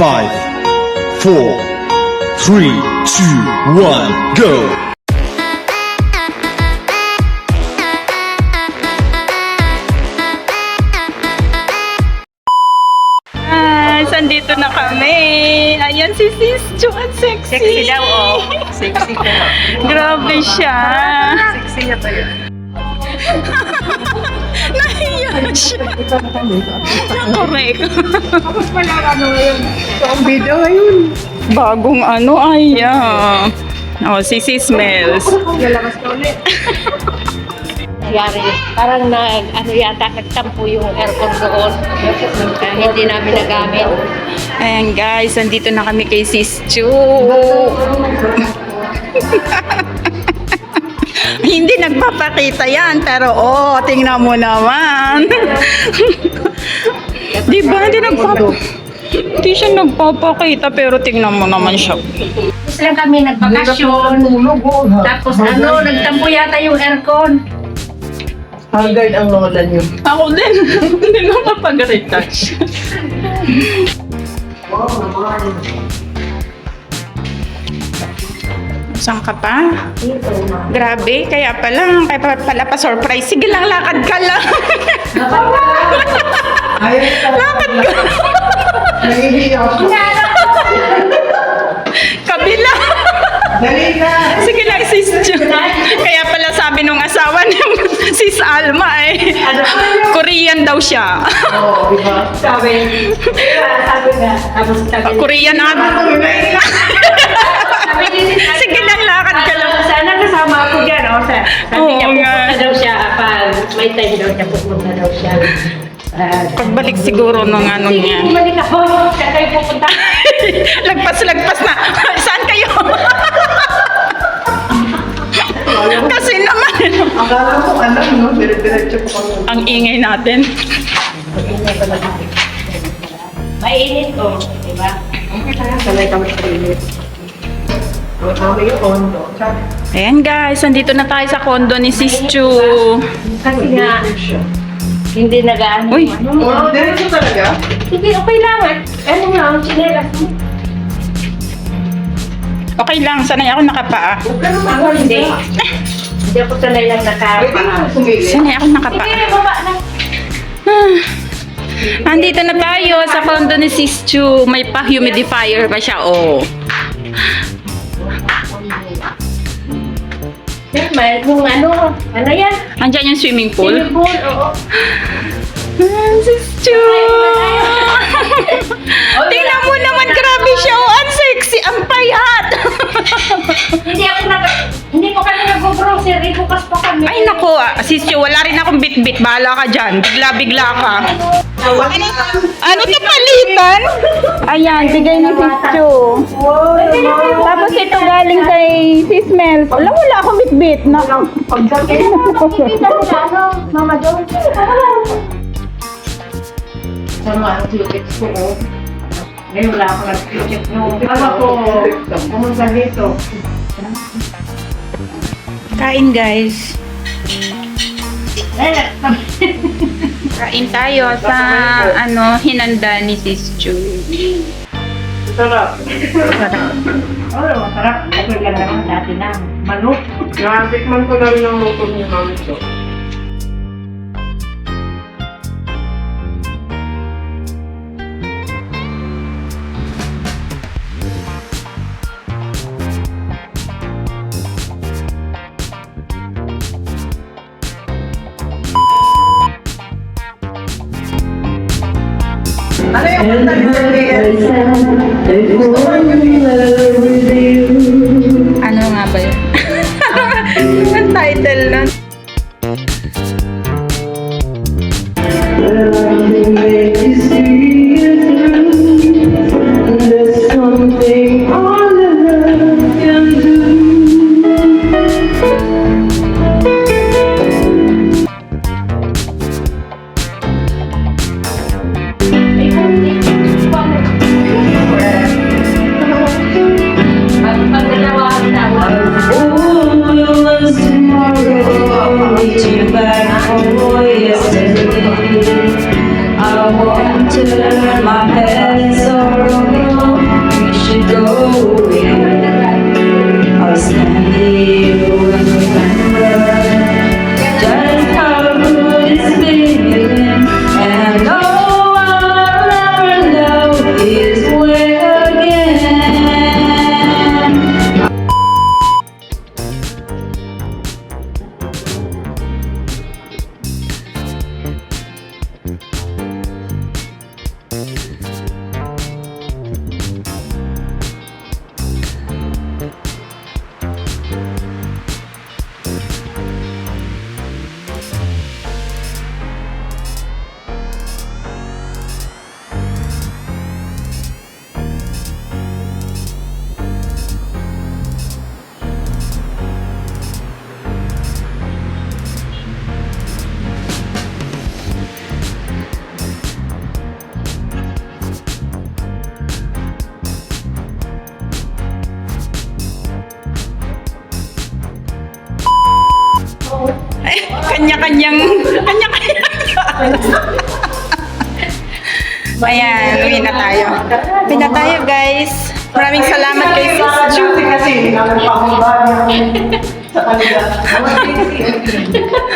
Five, four, three, two, one, go! Guys, andito na kami. Ayan si Sis ang sexy. Sexy daw, oh. Sexy ka. Grabe siya. Sexy na tayo. Nahiya siya. Correct. Ang video ngayon. Bagong ano, ay, ah. Oh, si Sis Smells. Lalabas ka ulit. nangyari. Parang nag, ano yata, nagtampo yung aircon doon. Kaya hindi namin nagamit. Ayan guys, andito na kami kay Sis Chu. Hindi nagpapakita yan, pero oh, tingnan mo naman. Di ba? Hindi nagpapakita. Hindi siya nagpapakita, pero tingnan mo naman siya. Tapos lang kami nagbakasyon. Tapos ano, nagtampo yata yung aircon. Haggard ang lola niyo. Ako din. Hindi ko mapag-retouch. Saan ka pa? Grabe, kaya pala, kaya pa- pala pa surprise. Sige lang, lakad ka lang. lakad ka. Kabila. Na. Sige lang, sis. Kaya pala sabi nung asawa ni sis Alma eh. Korean daw siya. Oo, di ba? Sabi, sabi tapos sabi, Korean ata. Sige lang, lakad ka lang. Sana kasama ako dyan, oh. Sa- Sabi niya, pupunta daw siya. Pag may time daw niya, pupunta daw siya. Pagbalik siguro nung ano Sige, niya. bumalik ako. Siya tayo pupunta. Lagpas-lagpas na. Saan kayo? Kasi naman, Akala ko alam, no? Dire-diretso ko kami. ang ingay natin. Mainit ko, di ba? Sanay kami sa init. Ayan guys, andito na tayo sa kondo ni Sis Chu. Kasi nga, hindi nagaan. Uy. Ano, Oh, diretso talaga? Hindi, okay lang. eh. Ano nga, ang chinelas. Okay lang, sanay ako nakapaa. Ako hindi. Hindi ako sanay lang Pwede nakapa. mo sumili. Sanay ako nakapaa. Sige, baba na. Andito na tayo sa kondo ni Sis Chu. May pa-humidifier pa siya, oh. Yan, may kung ano, ano yan? Andiyan yung swimming pool. Swimming pool, oo. Sis Chu! Tingnan mo naman, grabe siya. Oh, ang ang payat. Hindi ako nag... Hindi ko kami nag-grocery, bukas pa kami. Ay, nako, ah, Sis Chu, wala rin akong bit-bit. Bahala ka dyan. Bigla-bigla ka. Ano to palitan? Ayan, bigay ni Sis Chu. Tapos ito galing kay Sis Mel. Wala, wala akong bit-bit. Na, Mama John. Sa mga tickets ko. Ngayon wala ako nag-ticket nung awa ko. Pumunta dito. Kain, guys. Eh, Kain tayo sa, ano, hinanda ni Sis Chu. Sarap. oh, masarap. Ako yung naman dati na. Manok. Natikman ko na rin ang luto ni Mami to. Na tayo, guys. Maraming salamat kay Sis sa kanila.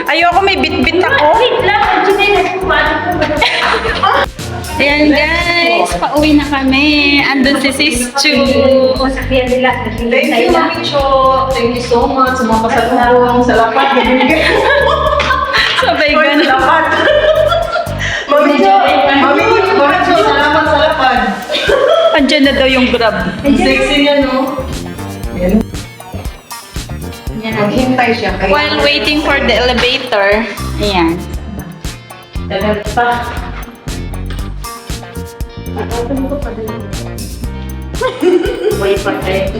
Ayoko, may bit-bit ako. Ayan, guys. Pauwi na kami. Andun si Sis Chu. Thank you, Mami Cho. Thank you so much sa mga pasalubong, sa lapat. Sabay Sa ganun. lapat. Andiyan na daw yung grab. Ang sexy niya, no? Maghintay siya. kaya- While waiting for the elevator. Ayan. Tagal pa. May patay.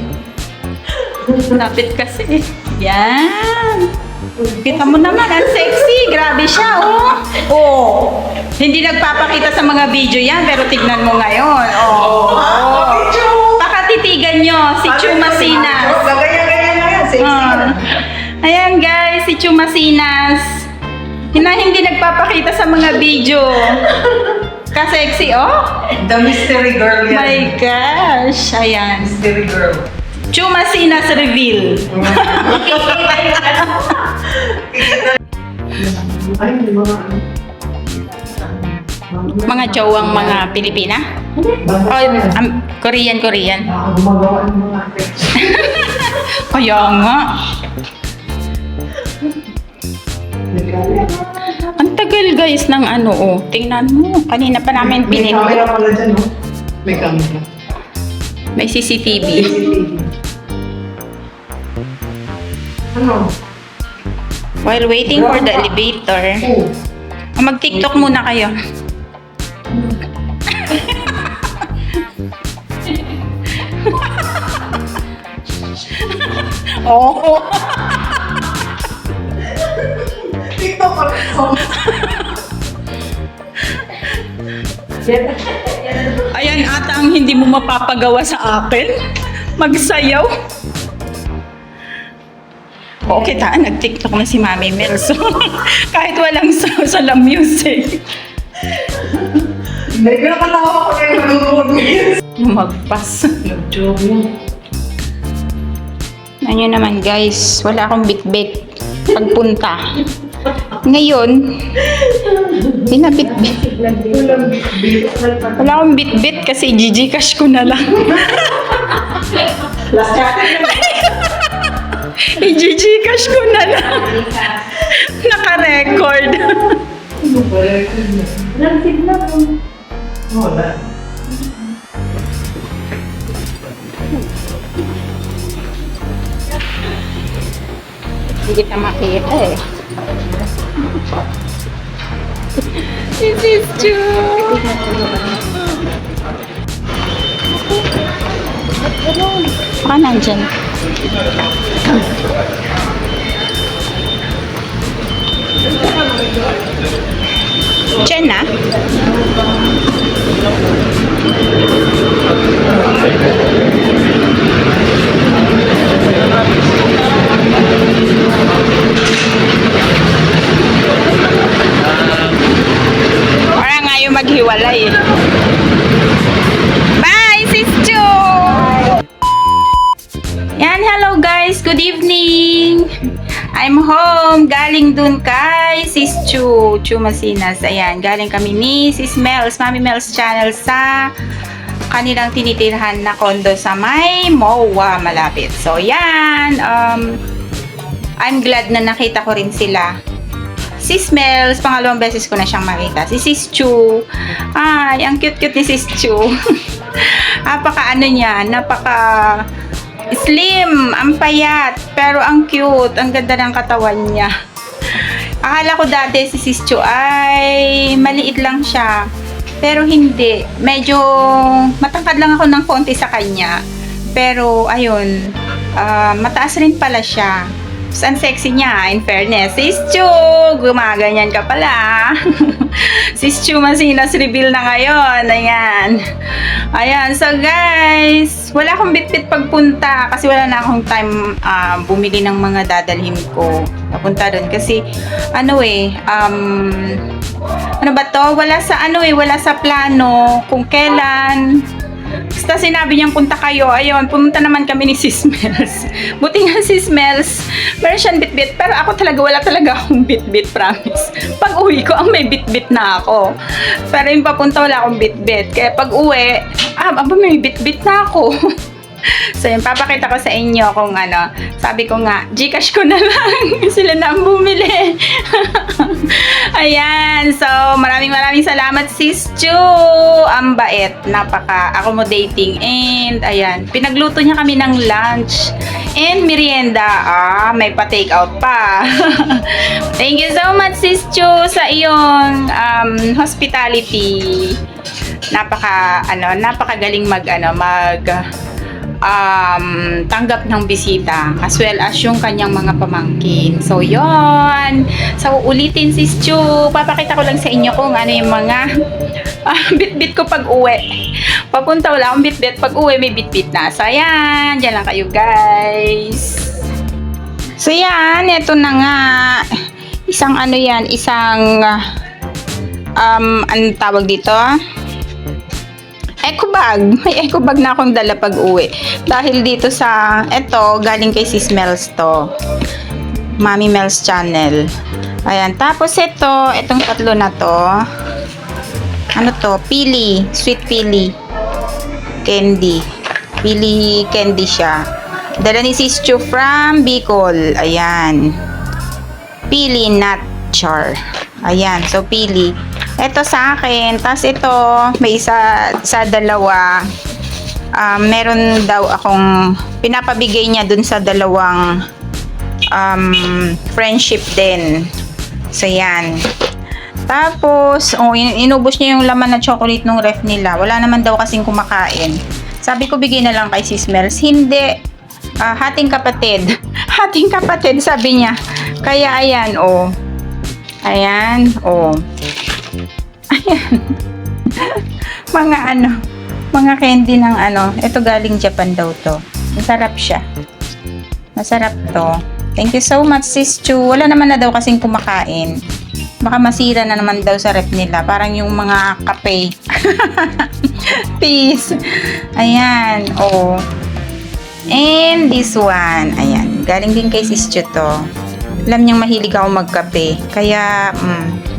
Lapit kasi. Yan. Kita mo naman, ang sexy. Grabe siya, oh. Oh. Hindi nagpapakita sa mga video yan, pero tignan mo ngayon. Oh. Cho! Pakatitigan nyo, si Chu Masinas. Gagaya-gaya na yan. Sexy yan. Ayan guys, si Chu Masinas. Na hindi nagpapakita sa mga video. Ka-sexy, oh. The mystery girl yan. My gosh. Ayan. Mystery girl. Chu Masinas reveal. Ay, may mga ano. Mga jowang mga Pilipina? Oh, um, Korean, Korean. Baka gumagawa ng mga effects. Kaya nga. Ang tagal guys ng ano oh. Tingnan mo. Kanina pa namin May pinili. camera pala dyan, no? May camera. May CCTV. CCTV. Ano? While waiting for the elevator. Oh. Oh, Mag-TikTok muna kayo. Oo. TikTok ko. Ayan ata ang hindi mo mapapagawa sa akin. Magsayaw. Oo, kita, nag-TikTok na si Mami Mel. So, kahit walang sa salam music. Ko nakatawa ko kayo nanonood mo yun. Magpas. Nag-joke mo. Ano naman guys, wala akong bit-bit pagpunta. Ngayon, binabit-bit. Wala akong bit-bit kasi Gcash ko na lang. Last. I-Gcash ko na lang. Naka-record. Ano ba? Wala. Hindi kita makita eh. This is true. Baka nandyan. Diyan na? Wala nga yung maghiwalay eh. Home. Galing dun kay Sis Chu. Chu Masinas. Ayan, galing kami ni Sis Mels, Mami Mels channel sa kanilang tinitirhan na kondo sa may MOA malapit. So, yan. Um, I'm glad na nakita ko rin sila. Sis Mels, pangalawang beses ko na siyang makita. Si Sis Chu. Ay, ang cute-cute ni Sis Chu. napaka ano niya, napaka slim, ang payat, pero ang cute, ang ganda ng katawan niya. Akala ko dati si Sis ay maliit lang siya. Pero hindi. Medyo matangkad lang ako ng konti sa kanya. Pero ayun, ah, mataas rin pala siya. Ang sexy niya, in fairness. Sis Chu, gumaganyan ka pala. Sis Chu Masinas reveal na ngayon. Ayan. Ayan, so guys, wala akong bitbit pagpunta kasi wala na akong time ah, bumili ng mga dadalhin ko. Papunta doon kasi ano eh, um, ano ba to? Wala sa ano eh, wala sa plano kung kailan. Basta sinabi niyang punta kayo, ayun, pumunta naman kami ni Sis Mels. Buti nga Sis Mels, meron siyang bit-bit, pero ako talaga, wala talaga akong bit-bit, promise. Pag uwi ko, ang may bit-bit na ako. Pero yung papunta, wala akong bit-bit. Kaya pag uwi, ah, aba, may bit-bit na ako. So yun, papakita ko sa inyo kung ano. Sabi ko nga, Gcash ko na lang. Sila na ang bumili. Ayan. So, maraming maraming salamat, Sis Chu. Ang bait. Napaka-accommodating. And, ayan. Pinagluto niya kami ng lunch. And merienda. Ah, may pa-take out pa. Thank you so much, Sis Chu, sa iyong um, hospitality. Napaka, ano, napakagaling mag, ano, mag, um, tanggap ng bisita as well as yung kanyang mga pamangkin. So, yon So, ulitin si Stu. Papakita ko lang sa inyo kung ano yung mga ah, bit-bit ko pag uwi. Papunta wala akong bit-bit. Pag uwi, may bit-bit na. So, ayan. Diyan lang kayo, guys. So, yan. Ito na nga. Isang ano yan. Isang ah, um, anong tawag dito? Eco bag. May eco bag na akong dala pag uwi. Dahil dito sa, eto, galing kay Sis Mels to. Mami Mels channel. Ayan. Tapos ito, itong tatlo na to. Ano to? Pili. Sweet pili. Candy. Pili candy siya. Dala ni Sis Chu from Bicol. Ayan. Pili nut char. Ayan. So, pili. Ito sa akin. Tapos ito, may isa sa dalawa. Um, meron daw akong pinapabigay niya dun sa dalawang um, friendship din. So, yan. Tapos, oh, in- inubos niya yung laman ng chocolate nung ref nila. Wala naman daw kasing kumakain. Sabi ko, bigay na lang kay Sis Mels. Hindi. Ah, hating kapatid. hating kapatid, sabi niya. Kaya, ayan, oh. Ayan, oh. Ayan. mga ano, mga candy ng ano. Ito galing Japan daw to. Masarap siya. Masarap to. Thank you so much, Sis Chu. Wala naman na daw kasing kumakain. Baka masira na naman daw sa rep nila. Parang yung mga kape. Peace. Ayan. Oh. And this one. Ayan. Galing din kay Sis Chu to. Alam niyang mahilig ako magkape. Kaya, mm,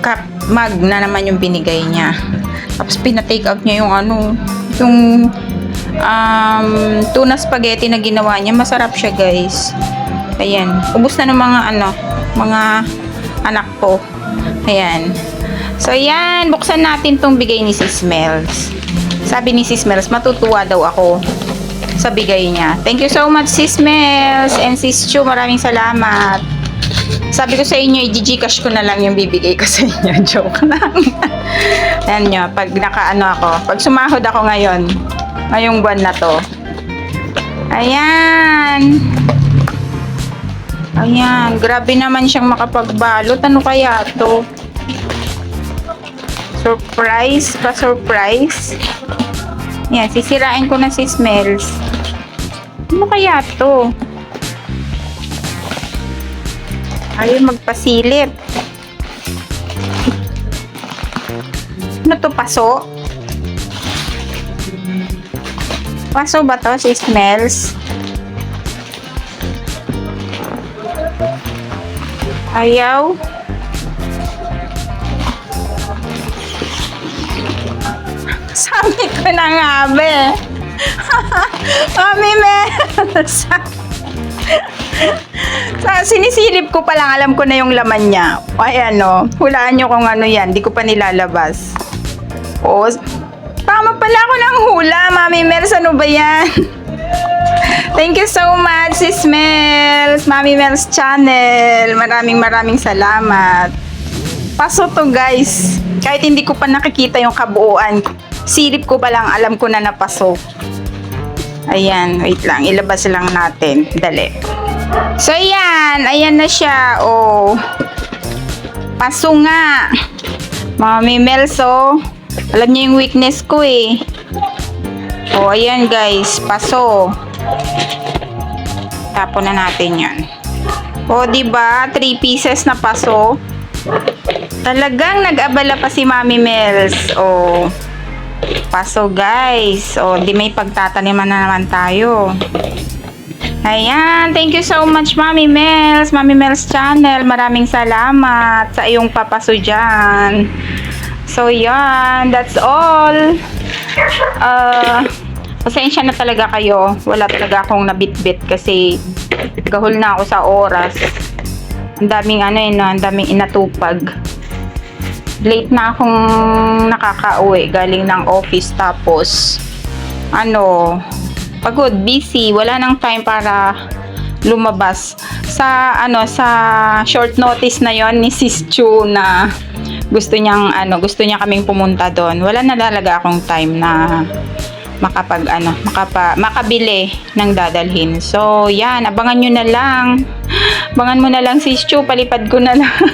cup mug na naman yung binigay niya. Tapos pina-take out niya yung ano, yung um, tuna spaghetti na ginawa niya. Masarap siya, guys. Ayan. Ubus na ng mga ano, mga anak ko. Ayan. So, ayan. Buksan natin tong bigay ni Sis Mels. Sabi ni Sis Mels, matutuwa daw ako sa bigay niya. Thank you so much, Sis Mels and Sis Chu. Maraming salamat. Sabi ko sa inyo, i-gcash ko na lang yung bibigay ko sa inyo. Joke lang. Ayan nyo, pag nakaano ako, pag sumahod ako ngayon, ngayong buwan na to. Ayan. Ayan, grabe naman siyang makapagbalot. Ano kaya to? Surprise? Pa-surprise? Yan, sisirain ko na si Smells. Ano kaya to? Ayaw magpasilip. Ano to, paso? Paso ba to si Smells? Ayaw? Sabi ko na nga, be. Mami, Mels. Sa sinisilip ko pa lang, alam ko na yung laman niya. Ay ano, hulaan nyo kung ano yan. Di ko pa nilalabas. O, tama pala ako ng hula, Mami Mels. Ano ba yan? Thank you so much, Sis Mels. Mami Mels channel. Maraming maraming salamat. Paso to guys. Kahit hindi ko pa nakikita yung kabuuan, silip ko pa lang, alam ko na napaso. Ayan, wait lang. Ilabas lang natin. Dali. So, ayan. Ayan na siya. Oh. Paso nga. Mami Melso. Alam niya yung weakness ko eh. Oh, ayan guys. Paso. Tapon na natin yan. O, di ba? Three pieces na paso. Talagang nag-abala pa si Mami Mels. O, paso guys. O, di may pagtataniman na naman tayo. Ayan, thank you so much Mami Mels, Mami Mels channel. Maraming salamat sa iyong papaso dyan. So, yan. That's all. Uh, pasensya na talaga kayo. Wala talaga akong nabitbit kasi gahol na ako sa oras. Ang daming ano yun, ang daming inatupag. Late na akong nakakauwi galing ng office tapos ano, pagod, busy, wala nang time para lumabas. Sa ano, sa short notice na yon ni Sis Chu na gusto niyang ano, gusto niya kaming pumunta doon. Wala na talaga akong time na makapag ano, makapa, makabili ng dadalhin. So, yan, abangan nyo na lang. Abangan mo na lang sis Chu, palipad ko na lang.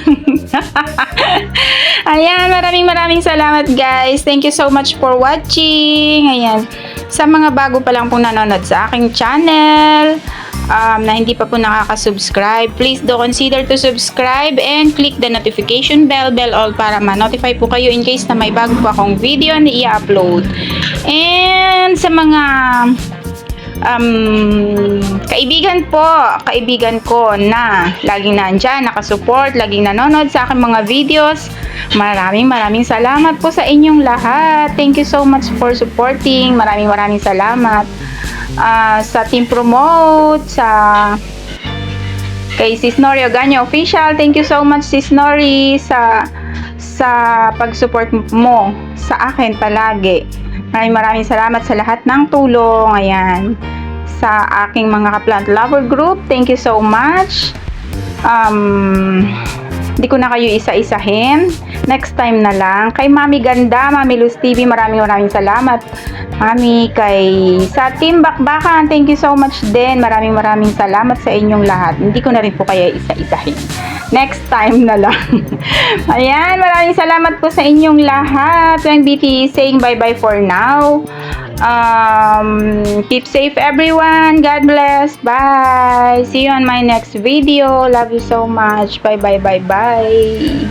Ayan, maraming maraming salamat guys. Thank you so much for watching. Ayan, sa mga bago pa lang pong nanonood sa aking channel, um, na hindi pa po nakaka-subscribe, please do consider to subscribe and click the notification bell, bell all para ma-notify po kayo in case na may bago pa akong video na i-upload. And sa mga um, kaibigan po, kaibigan ko na laging nandyan, nakasupport, laging nanonood sa aking mga videos. Maraming maraming salamat po sa inyong lahat. Thank you so much for supporting. Maraming maraming salamat ah, sa Team Promote, sa kay Sis Nori Oganyo Official. Thank you so much Sis Nori sa sa pag-support mo sa akin palagi. Maraming maraming salamat sa lahat ng tulong. Ayan. Sa aking mga ka-plant lover group, thank you so much. Um, hindi ko na kayo isa-isahin. Next time na lang. Kay Mami Ganda, Mami Luz TV, maraming maraming salamat. Mami, kay sa Team Bakbakan, thank you so much din. Maraming maraming salamat sa inyong lahat. Hindi ko na rin po kayo isa-isahin. Next time na lang. Ayan, maraming salamat po sa inyong lahat. Ang BT saying bye-bye for now. Um, keep safe everyone. God bless. Bye. See you on my next video. Love you so much. Bye bye bye bye.